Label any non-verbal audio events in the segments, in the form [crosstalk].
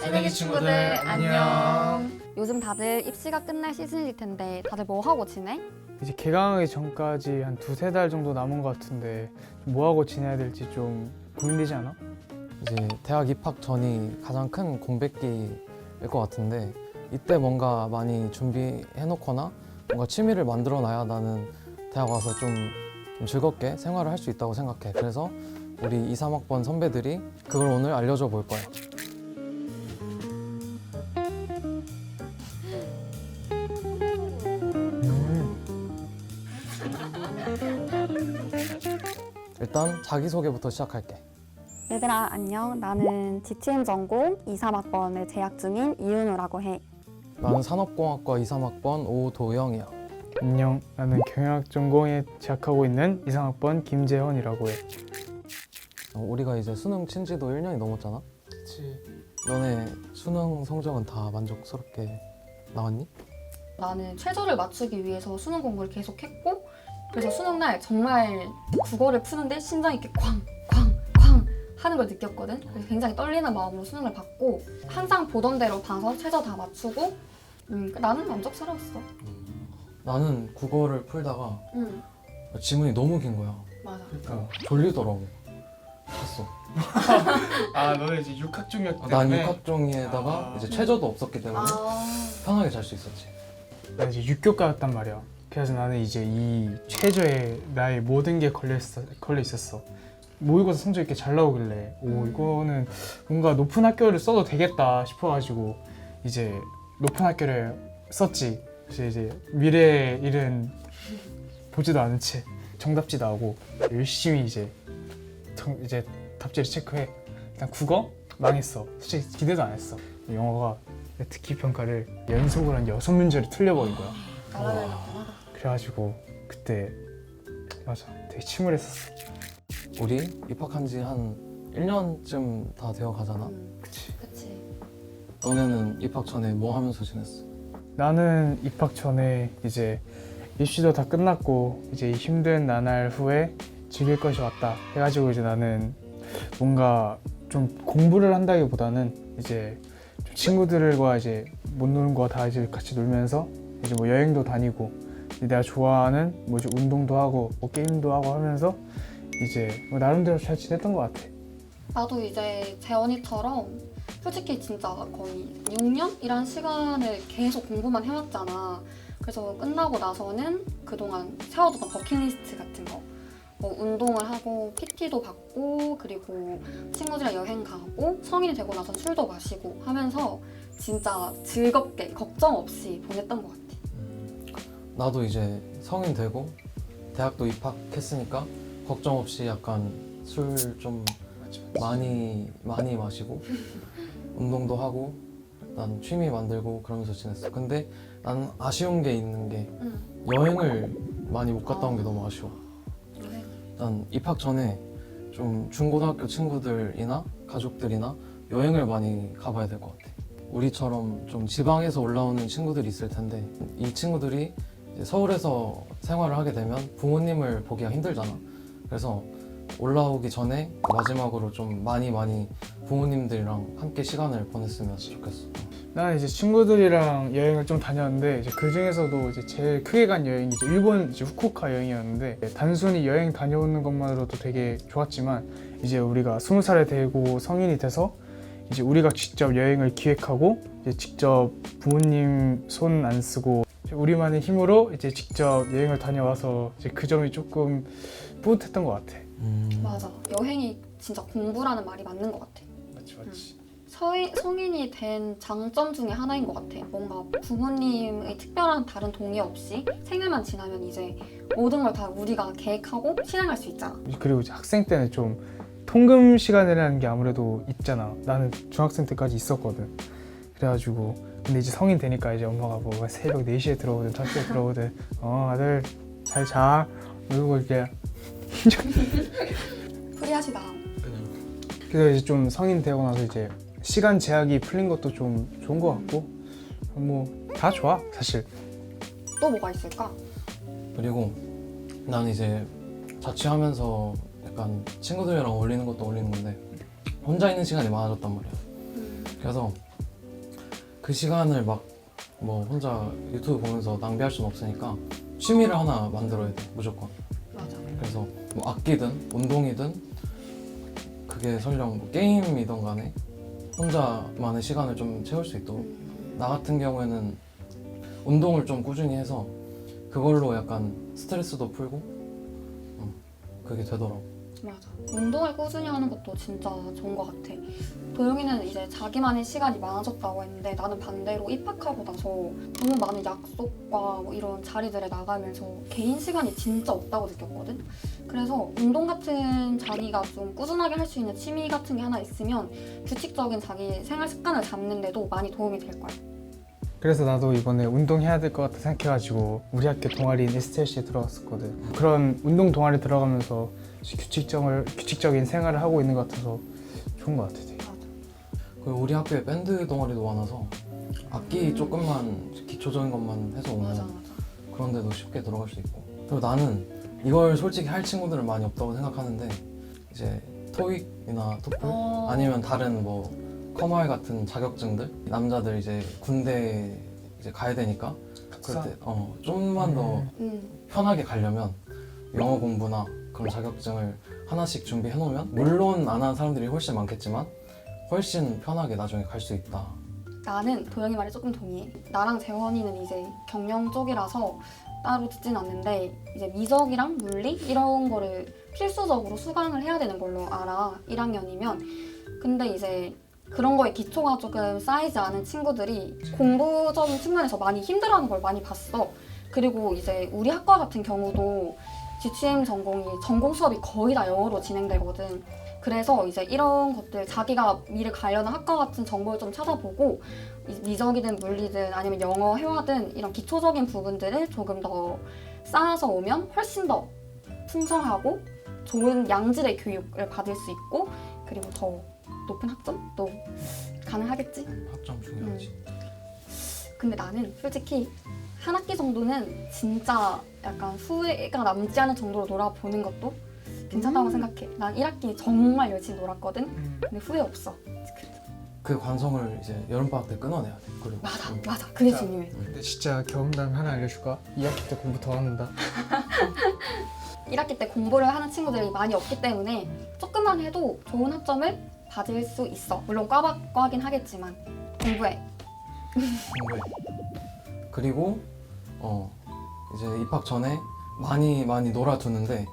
새내기 친구들 안녕. 요즘 다들 입시가 끝날 시즌일 텐데 다들 뭐 하고 지내? 이제 개강하기 전까지 한 두세 달 정도 남은 것 같은데 좀뭐 하고 지내야 될지 좀 고민되지 않아? 이제 대학 입학 전이 가장 큰 공백기일 것 같은데 이때 뭔가 많이 준비해 놓거나 뭔가 취미를 만들어 놔야 나는 대학 와서 좀, 좀 즐겁게 생활을 할 수 있다고 생각해. 그래서 우리 2, 3학번 선배들이 그걸 오늘 알려줘 볼 거야. 일단 자기소개부터 시작할게. 얘들아 안녕 나는 DTM 전공 2, 3학번에 재학 중인 이은우라고 해 나는 산업공학과 2, 3학번 오도영이야. 안녕 나는 경영학 전공에 재학하고 있는 이상학번 김재헌이라고 해 어, 우리가 이제 수능 친 지도 1년이 넘었잖아. 그치 너네 수능 성적은 다 만족스럽게 나왔니? 나는 최저를 맞추기 위해서 수능 공부를 계속했고 그래서 수능 날 정말 국어를 푸는데 심장이 이렇게 쾅 쾅 쾅 하는 걸 느꼈거든 그래서 굉장히 떨리는 마음으로 수능을 봤고 항상 보던 대로 봐서 최저 다 맞추고 음, 나는 만족스러웠어 나는 국어를 풀다가 응 지문이 너무 긴 거야. 맞아 어, 졸리더라고. 잤어. [laughs] 아 너는 이제 육학중이었기 난 때문에 육학종이에다가 아. 이제 최저도 없었기 때문에 아 편하게 잘 수 있었지. 나 이제 육교과였단 말이야 그래서 나는 이제 이 최저에 나의 모든 게 걸려, 있어, 걸려 있었어. 모의고사 성적 이렇게 잘 나오길래 오 이거는 뭔가 높은 학교를 써도 되겠다 싶어가지고 이제 높은 학교를 썼지. 그래서 이제 미래의 일은 보지도 않은 채 정답지도 하고 열심히 이제 정- 이제 답지를 체크해. 일단 국어 망했어. 솔직히 기대도 안 했어. 영어가 특기 평가를 연속으로 한 여섯 문제를 틀려버린 거야. 날아다녔구나 그래가지고 그때 맞아 되게 침울했었어 우리 입학한 지 한 1년쯤 다 되어 가잖아. 음, 그치 그치 너네는 입학 전에 뭐 하면서 지냈어? 나는 입학 전에 이제 입시도 다 끝났고 이제 이 힘든 나날 후에 즐길 것이 왔다 해가지고 이제 나는 뭔가 좀 공부를 한다기보다는 이제 좀 친구들과 이제 못 노는 거 다 이제 같이 놀면서 이제 뭐 여행도 다니고 내가 좋아하는 뭐 이제 운동도 하고 뭐 게임도 하고 하면서 이제 뭐 나름대로 잘 지냈던 것 같아. 나도 이제 재원이처럼 솔직히 진짜 거의 6년이란 시간을 계속 공부만 해왔잖아. 그래서 끝나고 나서는 그동안 세워두던 버킷리스트 같은 거. 뭐 운동을 하고 PT도 받고 그리고 친구들이랑 여행 가고 성인이 되고 나서 술도 마시고 하면서 진짜 즐겁게 걱정 없이 보냈던 것 같아. 나도 이제 성인 되고 대학도 입학했으니까 걱정 없이 약간 술 좀 많이 많이 마시고 [laughs] 운동도 하고 난 취미 만들고 그러면서 지냈어. 근데 난 아쉬운 게 있는 게 응. 여행을 많이 못 갔다 온 게 너무 아쉬워. 난 입학 전에 좀 중고등학교 친구들이나 가족들이나 여행을 많이 가봐야 될 것 같아. 우리처럼 좀 지방에서 올라오는 친구들이 있을 텐데 이 친구들이 서울에서 생활을 하게 되면 부모님을 보기가 힘들잖아. 그래서 올라오기 전에 마지막으로 좀 많이 많이 부모님들이랑 함께 시간을 보냈으면 좋겠어. 나는 이제 친구들이랑 여행을 좀 다녔는데 이제 그 중에서도 이제 제일 크게 간 여행이 이제 일본 이제 후쿠오카 여행이었는데 단순히 여행 다녀오는 것만으로도 되게 좋았지만 이제 우리가 스무 살에 되고 성인이 돼서 이제 우리가 직접 여행을 기획하고 이제 직접 부모님 손 안 쓰고 우리만의 힘으로 이제 직접 여행을 다녀와서 이제 그 점이 조금 뿌듯했던 것 같아. 맞아. 여행이 진짜 공부라는 말이 맞는 것 같아. 맞지 맞지. 서이, 성인이 된 장점 중에 하나인 것 같아. 뭔가 부모님의 특별한 다른 동의 없이 생일만 지나면 이제 모든 걸 다 우리가 계획하고 실행할 수 있잖아. 그리고 이제 학생 때는 좀 통금 시간이라는 게 아무래도 있잖아. 나는 중학생 때까지 있었거든. 그래가지고 근데 이제 성인 되니까 이제 엄마가 뭐 새벽 4시에 들어오든 5시에 들어오든 어 아들 잘 자. 이러고 이렇게 [laughs] 프리하시다. 그래서 이제 좀 성인 되고 나서 이제 시간 제약이 풀린 것도 좀 좋은 것 같고 뭐 다 좋아 사실. 또 뭐가 있을까? 그리고 난 이제 자취하면서 약간 친구들이랑 어울리는 것도 어울리는 건데 혼자 있는 시간이 많아졌단 말이야. 음, 그래서 그 시간을 막 뭐 혼자 유튜브 보면서 낭비할 수는 없으니까 취미를 하나 만들어야 돼 무조건. 맞아. 그래서 뭐 악기든 운동이든 그게 설령 뭐 게임이든 간에 혼자만의 시간을 좀 채울 수 있도록. 나 같은 경우에는 운동을 좀 꾸준히 해서 그걸로 약간 스트레스도 풀고 음, 그게 되더라고 맞아. 운동을 꾸준히 하는 것도 진짜 좋은 것 같아. 도영이는 이제 자기만의 시간이 많아졌다고 했는데 나는 반대로 입학하고 나서 너무 많은 약속과 뭐 이런 자리들에 나가면서 개인 시간이 진짜 없다고 느꼈거든. 그래서 운동 같은 자기가 좀 꾸준하게 할 수 있는 취미 같은 게 하나 있으면 규칙적인 자기 생활 습관을 잡는데도 많이 도움이 될 거야. 그래서 나도 이번에 운동해야 될 것 같다 생각해가지고 우리 학교 동아리인 STLC에 들어갔었거든. 그런 운동 동아리 들어가면서 규칙적을 규칙적인 생활을 하고 있는 것 같아서 좋은 것 같아. 되게. 맞아. 그리고 우리 학교에 밴드 동아리도 많아서 악기 조금만 기초적인 것만 해서 오면 맞아, 맞아. 그런 데도 쉽게 들어갈 수 있고 그리고 나는 이걸 솔직히 할 친구들은 많이 없다고 생각하는데 이제 토익이나 토플 어, 아니면 다른 뭐 커말 같은 자격증들 남자들 이제 군대 이제 가야 되니까 그럴 때 어, 좀만 더 음. 음, 편하게 가려면 영어 공부나 그런 자격증을 하나씩 준비해 놓으면 물론 안 하는 사람들이 훨씬 많겠지만 훨씬 편하게 나중에 갈 수 있다. 나는 도영이 말에 조금 동의해. 나랑 재원이는 이제 경영 쪽이라서 따로 듣진 않는데 이제 미적이랑 물리 이런 거를 필수적으로 수강을 해야 되는 걸로 알아. 1학년이면. 근데 이제 그런 거에 기초가 조금 쌓이지 않은 친구들이 공부적인 측면에서 많이 힘들어하는 걸 많이 봤어. 그리고 이제 우리 학과 같은 경우도 GCM 전공이 전공 수업이 거의 다 영어로 진행되거든. 그래서 이제 이런 것들 자기가 미래 관련한 학과 같은 정보를 좀 찾아보고 이 미적이든 물리든 아니면 영어 회화든 이런 기초적인 부분들을 조금 더 쌓아서 오면 훨씬 더 풍성하고 좋은 양질의 교육을 받을 수 있고 그리고 더 높은 학점도 가능하겠지. 학점 중요하지. 근데 나는 솔직히 한 학기 정도는 진짜 약간 후회가 남지 않을 정도로 놀아보는 것도 괜찮다고 생각해. 난 1학기 정말 열심히 놀았거든. 음. 근데 후회 없어. 그 관성을 이제 여름 방학 때 끊어내야 돼. 그리고 맞아, 음. 맞아. 그게 자. 중요해. 근데 진짜 경험담 하나 알려줄까? 2학기 때 공부 더 한다. 1학기 [laughs] 때 공부를 하는 친구들이 많이 없기 때문에 조금만 해도 좋은 학점을 받을 수 있어. 물론 꽈박과긴 하겠지만 공부해. 공부해. 그리고 어 이제 입학 전에 많이 많이 놀아두는데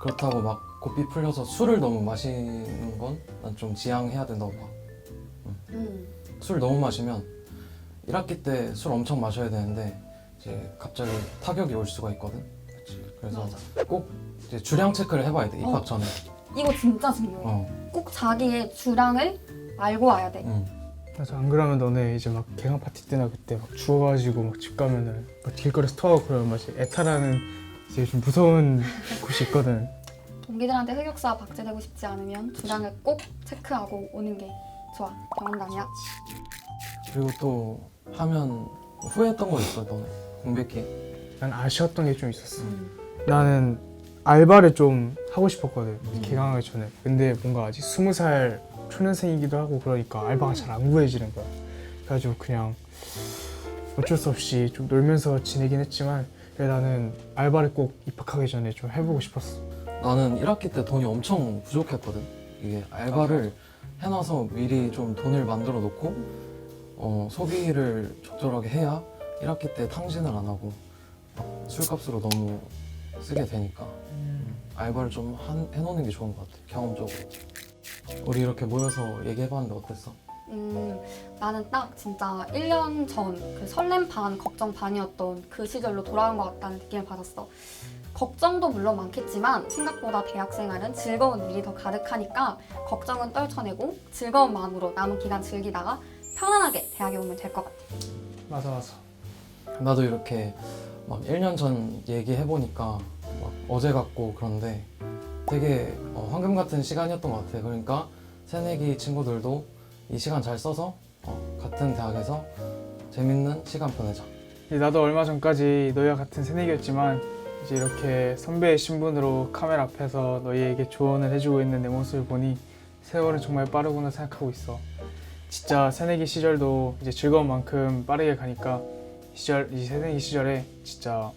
그렇다고 막 고삐 풀려서 술을 너무 마시는 건 난 좀 지양해야 된다고 봐. 음. 술 너무 마시면 1학기 때 술 엄청 마셔야 되는데 이제 갑자기 타격이 올 수가 있거든. 그래서 맞아. 꼭 이제 주량 체크를 해봐야 돼 입학 어. 전에. 이거 진짜 중요해. 어. 꼭 자기의 주량을 알고 와야 돼. 응. 맞아. 안 그러면 너네 이제 막 개강 파티 때나 그때 막 죽어가지고 막 집 가면은 막 길거리에서 토하고 그러면 막 이제 애탈하는 이제 좀 무서운 [laughs] 곳이 있거든. 동기들한테 흑역사 박제되고 싶지 않으면 주량을 꼭 체크하고 오는 게 좋아. 경험담이야. 그리고 또 하면 후회했던 거 있어 너네 공백기. 난 아쉬웠던 게 좀 있었어. 음. 나는 알바를 좀 하고 싶었거든 음. 개강하기 전에 근데 뭔가 아직 스무 살 초년생이기도 하고 그러니까 알바가 잘 안 구해지는 거야 그래가지고 그냥 어쩔 수 없이 좀 놀면서 지내긴 했지만 그래 나는 알바를 꼭 입학하기 전에 좀 해보고 싶었어 나는 1학기 때 돈이 엄청 부족했거든. 이게 알바를 해놔서 미리 좀 돈을 만들어 놓고 어, 소비를 적절하게 해야 1학기 때 탕진을 안 하고 막 술값으로 너무 쓰게 되니까 알바를 좀 한- 해놓는 게 좋은 것 같아. 경험적으로. 우리 이렇게 모여서 얘기해봤는데 어땠어? 음, 나는 딱 진짜 1년 전 그 설렘 반, 걱정 반이었던 그 시절로 돌아온 것 같다는 느낌을 받았어. 걱정도 물론 많겠지만 생각보다 대학 생활은 즐거운 일이 더 가득하니까 걱정은 떨쳐내고 즐거운 마음으로 남은 기간 즐기다가 편안하게 대학에 오면 될 것 같아. 맞아 맞아 나도 이렇게 막 1년 전 얘기해보니까 막 어제 같고 그런데 되게 어, 황금 같은 시간이었던 것 같아. 그러니까 새내기 친구들도 이 시간 잘 써서 어, 같은 대학에서 재밌는 시간 보내자. 나도 얼마 전까지 너희와 같은 새내기였지만 이제 이렇게 선배의 신분으로 카메라 앞에서 너희에게 조언을 해주고 있는 내 모습을 보니 세월은 정말 빠르구나 생각하고 있어. 진짜 새내기 시절도 이제 즐거운 만큼 빠르게 가니까 시절 이 새내기 시절에 진짜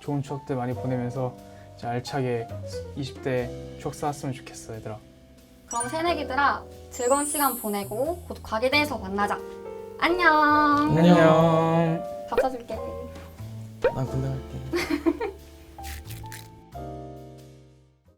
좋은 추억들 많이 보내면서 이제 알차게 20대 추억 쌓았으면 좋겠어 얘들아. 그럼 새내기들아 즐거운 시간 보내고 곧 과기대에서 만나자. 안녕. 안녕. 안녕. 밥 사줄게. 난 군대 갈게. [laughs]